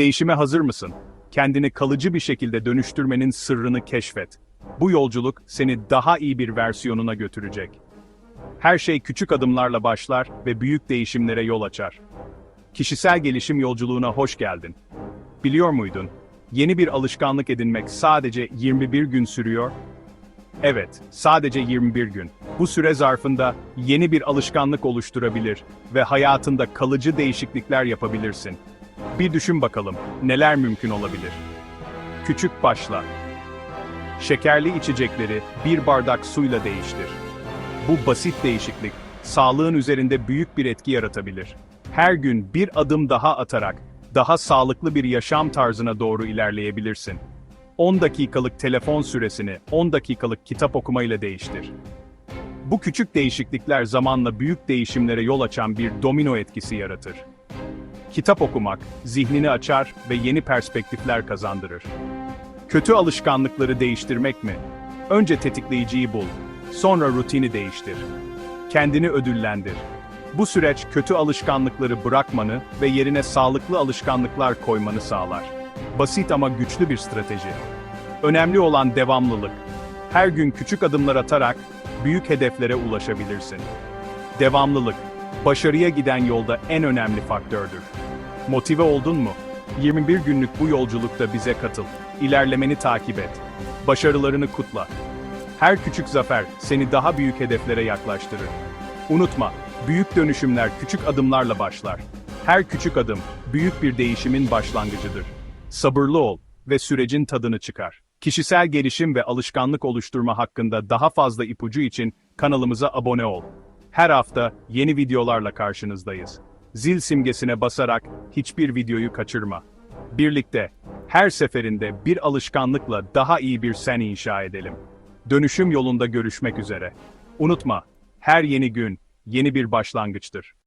Değişime hazır mısın? Kendini kalıcı bir şekilde dönüştürmenin sırrını keşfet. Bu yolculuk seni daha iyi bir versiyonuna götürecek. Her şey küçük adımlarla başlar ve büyük değişimlere yol açar. Kişisel gelişim yolculuğuna hoş geldin. Biliyor muydun? Yeni bir alışkanlık edinmek sadece 21 gün sürüyor. Evet, sadece 21 gün. Bu süre zarfında yeni bir alışkanlık oluşturabilir ve hayatında kalıcı değişiklikler yapabilirsin. Bir düşün bakalım, neler mümkün olabilir? Küçük başla. Şekerli içecekleri bir bardak suyla değiştir. Bu basit değişiklik, sağlığın üzerinde büyük bir etki yaratabilir. Her gün bir adım daha atarak, daha sağlıklı bir yaşam tarzına doğru ilerleyebilirsin. 10 dakikalık telefon süresini 10 dakikalık kitap okumayla değiştir. Bu küçük değişiklikler zamanla büyük değişimlere yol açan bir domino etkisi yaratır. Kitap okumak, zihnini açar ve yeni perspektifler kazandırır. Kötü alışkanlıkları değiştirmek mi? Önce tetikleyiciyi bul, sonra rutini değiştir. Kendini ödüllendir. Bu süreç kötü alışkanlıkları bırakmanı ve yerine sağlıklı alışkanlıklar koymanı sağlar. Basit ama güçlü bir strateji. Önemli olan devamlılık. Her gün küçük adımlar atarak büyük hedeflere ulaşabilirsin. Devamlılık, başarıya giden yolda en önemli faktördür. Motive oldun mu? 21 günlük bu yolculukta bize katıl. İlerlemeni takip et. Başarılarını kutla. Her küçük zafer seni daha büyük hedeflere yaklaştırır. Unutma, büyük dönüşümler küçük adımlarla başlar. Her küçük adım büyük bir değişimin başlangıcıdır. Sabırlı ol ve sürecin tadını çıkar. Kişisel gelişim ve alışkanlık oluşturma hakkında daha fazla ipucu için kanalımıza abone ol. Her hafta yeni videolarla karşınızdayız. Zil simgesine basarak hiçbir videoyu kaçırma. Birlikte her seferinde bir alışkanlıkla daha iyi bir sen inşa edelim. Dönüşüm yolunda görüşmek üzere. Unutma, her yeni gün yeni bir başlangıçtır.